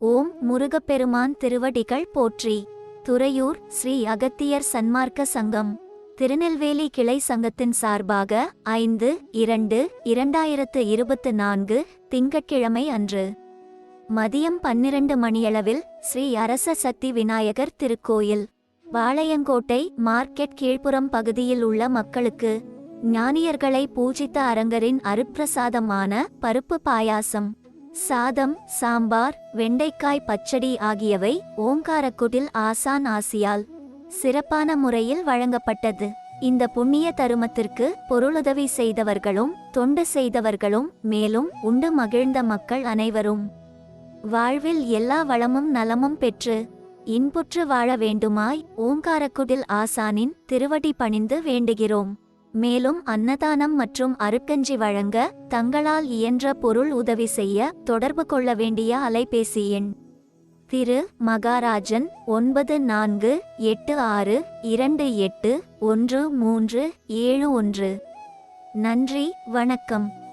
ஓம் முருகப்பெருமான் திருவடிகள் போற்றி. துறையூர் ஸ்ரீ அகத்தியர் சன்மார்க்க சங்கம். திருநெல்வேலி கிளை சங்கத்தின் சார்பாக ஐந்து இரண்டு இரண்டாயிரத்து இருபத்து நான்கு திங்கட்கிழமை அன்று. மதியம் பன்னிரண்டு மணியளவில் ஸ்ரீ அரச சக்தி விநாயகர் திருக்கோயில். வாளையங்கோட்டை மார்க்கெட் கீழ்ப்புறம் பகுதியில் உள்ள மக்களுக்கு ஞானியர்களை பூஜித்த அரங்கரின் அருப்பிரசாதமான பருப்பு பாயாசம். சாதம் சாம்பார் வெண்டைக்காய் பச்சடி ஆகியவை ஓங்காரக்குடில் ஆசான் ஆசியால் சிறப்பான முறையில் வழங்கப்பட்டது. இந்த புண்ணிய தருமத்திற்கு பொருளுதவி செய்தவர்களும் தொண்டு செய்தவர்களும் மேலும் உண்டு மகிழ்ந்த மக்கள் அனைவரும் வாழ்வில் எல்லா வளமும் நலமும் பெற்று இன்புற்று வாழ வேண்டுமாய் ஓங்காரக்குடில் ஆசானின் திருவடி பணிந்து வேண்டுகிறோம். மேலும் அன்னதானம் மற்றும் அருட்கஞ்சி வழங்க தங்களால் இயன்ற பொருள் உதவி செய்ய தொடர்பு கொள்ள வேண்டிய அலைபேசி எண். திரு. மகாராஜன் ஒன்பது நான்கு எட்டு ஆறு இரண்டு எட்டு ஒன்று மூன்று ஏழு ஒன்று. நன்றி வணக்கம்.